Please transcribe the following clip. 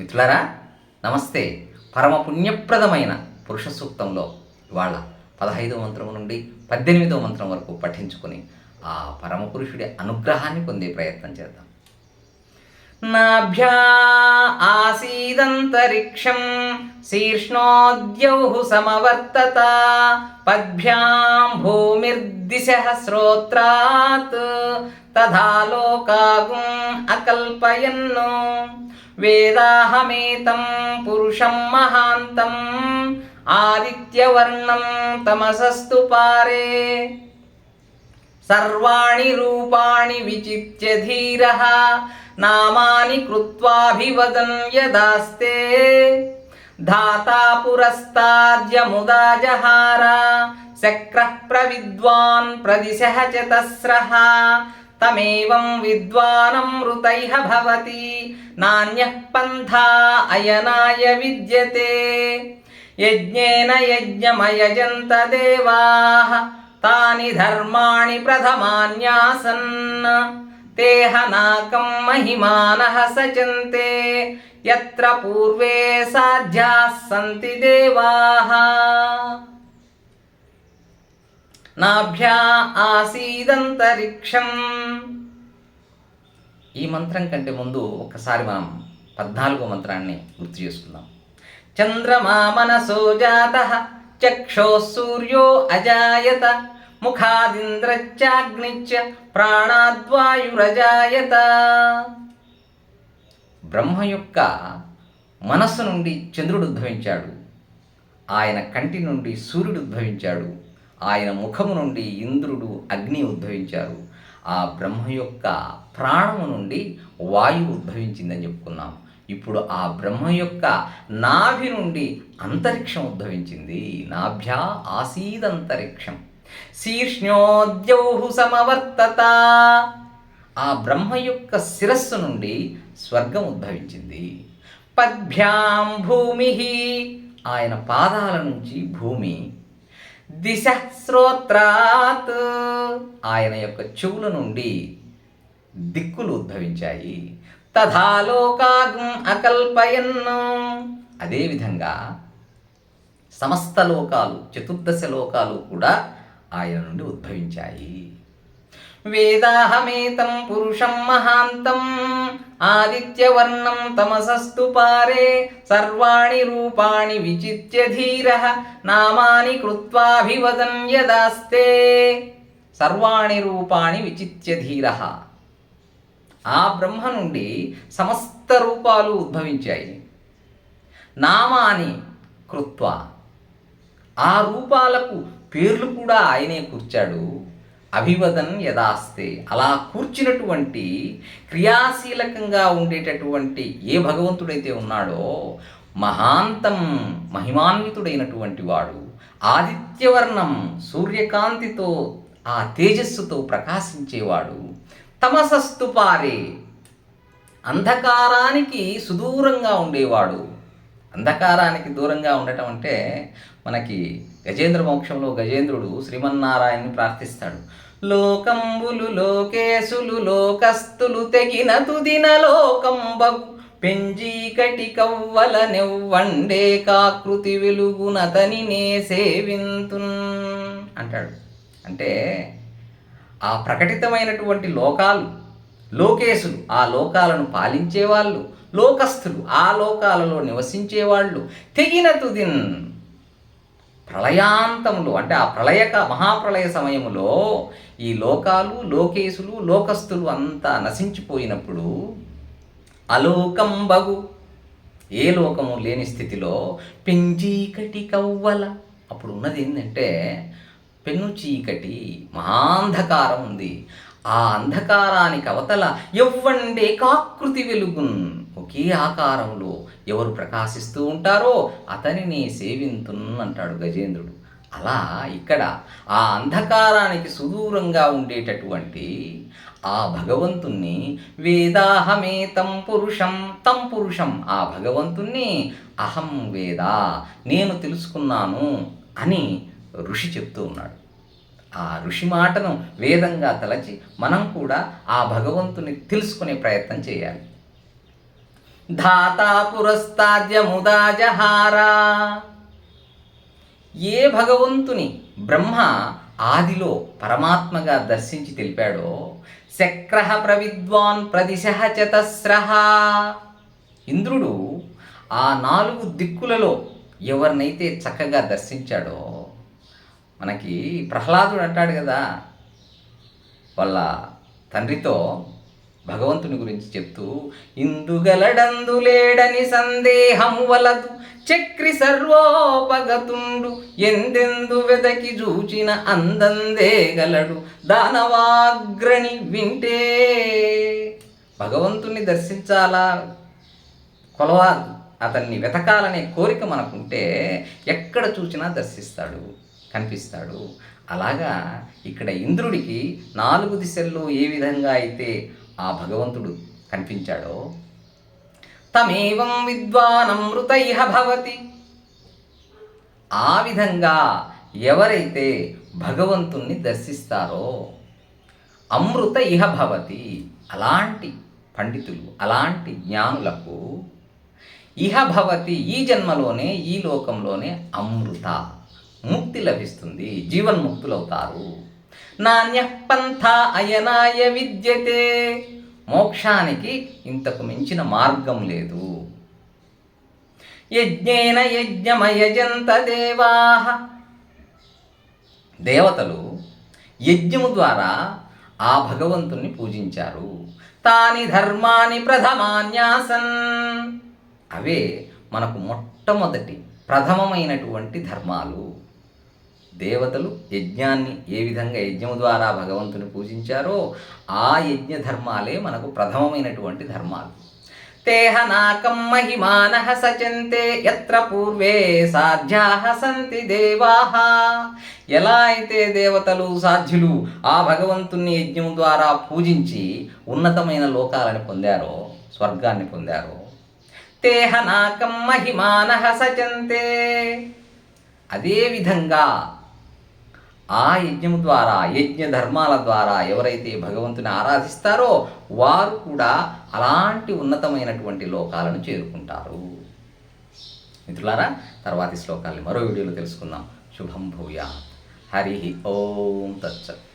మిత్రులారా నమస్తే. పరమ పుణ్యప్రదమైన పురుష సూక్తంలో ఇవాళ పదహైదవ మంత్రం నుండి పద్దెనిమిదో మంత్రం వరకు పఠించుకొని ఆ పరమ పురుషుడి అనుగ్రహాన్ని పొందే ప్రయత్నం చేద్దాం. నాభ్యా ఆసీదంతరిక్షం శీర్ష్ణోద్యౌః సమవర్తత పద్భ్యాం భూమిర్దిశ శ్రోత్రాత్ తథా లోకాగుం అకల్పయన్ను వేదాహమేతం పురుషం మహాంతం ఆదిత్యవర్ణం తమసస్తు పారే సర్వాణి రూపాణి విచిత్య ధీర నామాని కృత్వాభివదన్ యదాస్తే ధాతా పురస్తాద్యముదా జహార శక్ర ప్రవిద్వాన్ ప్రదిశ చతస్రః తమేవం విద్వానమృతైః భవతి నాణ్యః పంథా అయనాయ విద్యతే యజ్ఞేన యజ్ఞమయజంత దేవాः తాని ధర్మాణి ప్రథమాన్యాసన్. తేహనాకం మహిమానః సచంతే. యత్ర పూర్వే సాధ్యాः సంతి దేవాः. నాభ్యా ఆసీదంతరిక్షం ఈ మంత్రం కంటే ముందు ఒక్కసారి మనం పద్నాలుగో మంత్రాన్ని గుర్తు చేసుకుందాం. చంద్రమా మనసో జాత చక్షో సూర్యో అజాయత ముఖాదింద్రచాగ్నిచ్చ ప్రాణాద్వాయురజాయత బ్రహ్మ యొక్క మనస్సు నుండి చంద్రుడు ఉద్భవించాడు. ఆయన కంటి నుండి సూర్యుడు ఉద్భవించాడు. ఆయన ముఖము నుండి ఇంద్రుడు అగ్ని ఉద్భవించారు. ఆ బ్రహ్మ యొక్క ప్రాణము నుండి వాయువు ఉద్భవించిందని చెప్పుకున్నాం. ఇప్పుడు ఆ బ్రహ్మ యొక్క నాభి నుండి అంతరిక్షం ఉద్భవించింది. నాభ్యా ఆసీదంతరిక్షం శీర్ష్ణ్యోద్యౌహు సమవర్తత. ఆ బ్రహ్మ యొక్క శిరస్సు నుండి స్వర్గం ఉద్భవించింది. పద్భ్యాం భూమి ఆయన పాదాల నుంచి భూమి దిశ శ్రోత్రాత్. ఆయన యొక్క చెవుల నుండి దిక్కులు ఉద్భవించాయి. తథాలోకాగం అకల్పయన్ను. అదేవిధంగా సమస్త లోకాలు చతుర్దశ లోకాలు కూడా ఆయన నుండి ఉద్భవించాయి. వేదాహమేతం పురుషం మహాంతం ఆదిత్యవర్ణం తమసస్తు పారే సర్వాణి రూపాణి విచిత్య ధీర నామాని కృత్వాభివదన్ యదాస్తే. సర్వాణి రూపాణి విచిత్య ధీర. ఆ బ్రహ్మ నుండి సమస్త రూపాలు ఉద్భవించాయి. నామాని కృత్వ. ఆ రూపాలకు పేర్లు కూడా ఆయనే కూర్చాడు. అభివదన్ యదాస్తే. అలా కూర్చినటువంటి క్రియాశీలకంగా ఉండేటటువంటి ఏ భగవంతుడైతే ఉన్నాడో మహాంతం మహిమాన్వితుడైనటువంటి వాడు ఆదిత్యవర్ణం సూర్యకాంతితో ఆ తేజస్సుతో ప్రకాశించేవాడు తమసస్తు పారే. అంధకారానికి సుదూరంగా ఉండేవాడు. అంధకారానికి దూరంగా ఉండటం అంటే మనకి గజేంద్ర మోక్షంలో గజేంద్రుడు శ్రీమన్నారాయణని ప్రార్థిస్తాడు. లోకంబులు లోకేశులు లోకస్తులు తెగిన తుదిన లోకంబగు పెంజీకటి కవ్వల నెవ్వండే కాకృతి వెలుగునతని నే సేవింతున్ అంటాడు. అంటే ఆ ప్రకటితమైనటువంటి లోకాలు లోకేశులు ఆ లోకాలను పాలించేవాళ్ళు లోకస్థులు ఆ లోకాలలో నివసించేవాళ్ళు. తెగిన తుదిన్ ప్రళయాంతములు అంటే ఆ ప్రళయక మహాప్రళయ సమయములో ఈ లోకాలు లోకేశులు లోకస్తులు అంతా నశించిపోయినప్పుడు అలోకం బగు ఏ లోకము లేని స్థితిలో పెంచీకటి కవ్వల. అప్పుడు ఉన్నది ఏంటంటే పెను చీకటి మహాంధకారం ఉంది. ఆ అంధకారానికి అవతల ఎవ్వండే కాకృతి వెలుగున్. ఒకే ఆకారంలో ఎవరు ప్రకాశిస్తూ ఉంటారో అతనిని సేవింతున్ అంటాడు గజేంద్రుడు. అలా ఇక్కడ ఆ అంధకారానికి సుదూరంగా ఉండేటటువంటి ఆ భగవంతుణ్ణి వేదాహమే తం పురుషం తం పురుషం ఆ భగవంతుణ్ణి అహం వేద నేను తెలుసుకున్నాను అని ఋషి చెప్తూ ఉన్నాడు. ఆ ఋషి మాటను వేదంగా తలచి మనం కూడా ఆ భగవంతుని తెలుసుకునే ప్రయత్నం చేయాలి. ధాతా పురస్తాద్యముదా ముదాజహారా ఏ భగవంతుని బ్రహ్మ ఆదిలో పరమాత్మగా దర్శించి తెలిపాడో శక్రహ ప్రవిద్వాన్ ప్రదిశ చతస్రహ ఇంద్రుడు ఆ నాలుగు దిక్కులలో ఎవరినైతే చక్కగా దర్శించాడో మనకి ప్రహ్లాదుడు అంటాడు కదా వాళ్ళ తండ్రితో భగవంతుని గురించి చెప్తూ ఇందుగలడందు లేడని సందేహము వలదు చక్రి సర్వోపగతుండు ఎందెందు వెదకి చూచిన అందందే గలడు దానవాగ్రణి వింటే. భగవంతుని దర్శించాలా? కొలవాలి అతన్ని వెతకాలనే కోరిక మనకుంటే ఎక్కడ చూసినా దర్శిస్తాడు. కనిపిస్తాడు. అలాగా ఇక్కడ ఇంద్రుడికి నాలుగు దిశల్లో ఏ విధంగా అయితే ఆ భగవంతుడు కనిపించాడో తమేవం విద్వానమృత ఇహ భవతి. ఆ విధంగా ఎవరైతే భగవంతుణ్ణి దర్శిస్తారో అమృత ఇహ భవతి అలాంటి పండితులు అలాంటి జ్ఞానులకు ఇహ భవతి ఈ జన్మలోనే ఈ లోకంలోనే అమృత. ముక్తి లభిస్తుంది జీవన్ముక్తులవుతారు. నాణ్య పంథ అయనాయ విద్యతే మోక్షానికి ఇంతకు మించిన మార్గం లేదు. యజ్ఞేన యజ్ఞమయజంత దేవా. దేవతలు యజ్ఞము ద్వారా ఆ భగవంతుణ్ణి పూజించారు. తాని ధర్మాని ప్రథమాన్యాసన్. అవే మనకు మొట్టమొదటి ప్రథమమైనటువంటి ధర్మాలు. దేవతలు యజ్ఞాన్ని ఏ విధంగా యజ్ఞము ద్వారా భగవంతుని పూజించారో ఆ యజ్ఞ ధర్మాలే మనకు ప్రథమమైనటువంటి ధర్మాలు. తేహ నాకం మహిమాన సచంతే ఎత్ర పూర్వే సాధ్యా సంతి దేవాహ ఎలా అయితే దేవతలు సాధ్యులు ఆ భగవంతుని యజ్ఞం ద్వారా పూజించి ఉన్నతమైన లోకాలను పొందారో స్వర్గాన్ని పొందారో తేహ నాకం మహిమాన సచంతే. అదేవిధంగా ఆ యజ్ఞము ద్వారా యజ్ఞ ధర్మాల ద్వారా ఎవరైతే భగవంతుని ఆరాధిస్తారో వారు కూడా అలాంటి ఉన్నతమైనటువంటి లోకాలను చేరుకుంటారు. మిత్రులారా తర్వాతి శ్లోకాల్ని మరో వీడియోలో తెలుసుకుందాం. శుభం భూయా హరి ఓం తచ్చత్